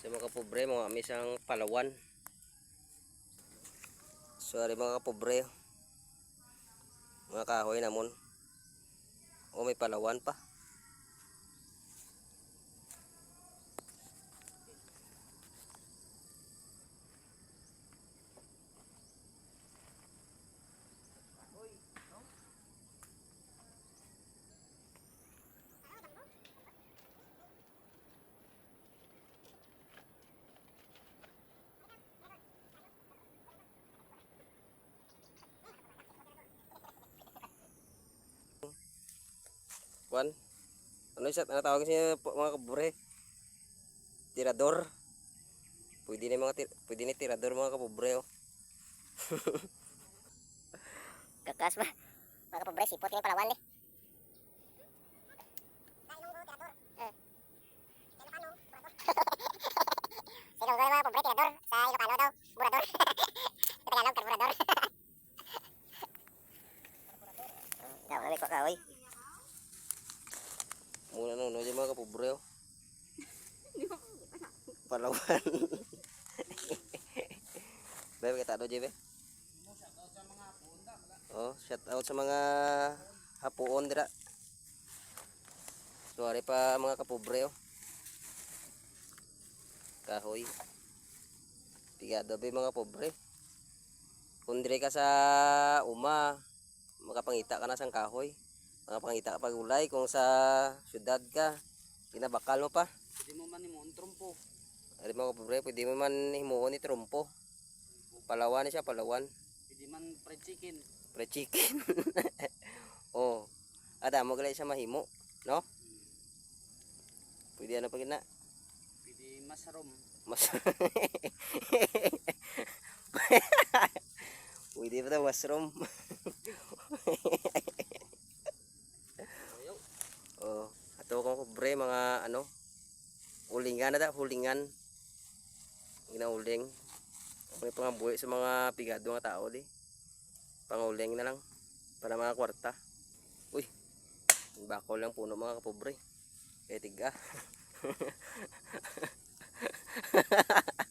Sa mga kapobre, mga kami isang palawan. Sorry mga kapobre. Mga kahoy namon. O may palawan pa. Kwan. Ano siya? Ano tawag siya po, mga kapobre? Tirador. Pwede na mga tir pwede na tirador mga kapobre oh. Kakas ba? Mga kapobre, sipot yung palawan eh. Sino ba mga pobre, tirador? Sa Ilocano daw, burador. mga kapobre oh. Palawan. Bebe, kita do, Jebe. Oh, shout out sa mga hapuon dira. Suwari pa mga kapobre oh. Kahoy. Pigado be mga pobre. Kung dire ka sa uma, makapangita ka na sang kahoy. Makapangita ka pag ulay kung sa syudad ka, kinabakal mo pa. Pwede mo man mo trompo. Ari mga pobre, pwede mo man himuon ni trompo. Palawan siya, palawan. Pwede man fried chicken. Pre chicken. oh. Ada mo galay siya mahimo, no? Pwede ano pa gina? Pwede mushroom. Mas Pwede pa daw mushroom. ulingan na da, hulingan. Ginauling. May pangabuhi sa mga pigado nga tao di. Panguling na lang para mga kwarta. Uy. Bakol lang puno mga kapobre. Kaya tiga.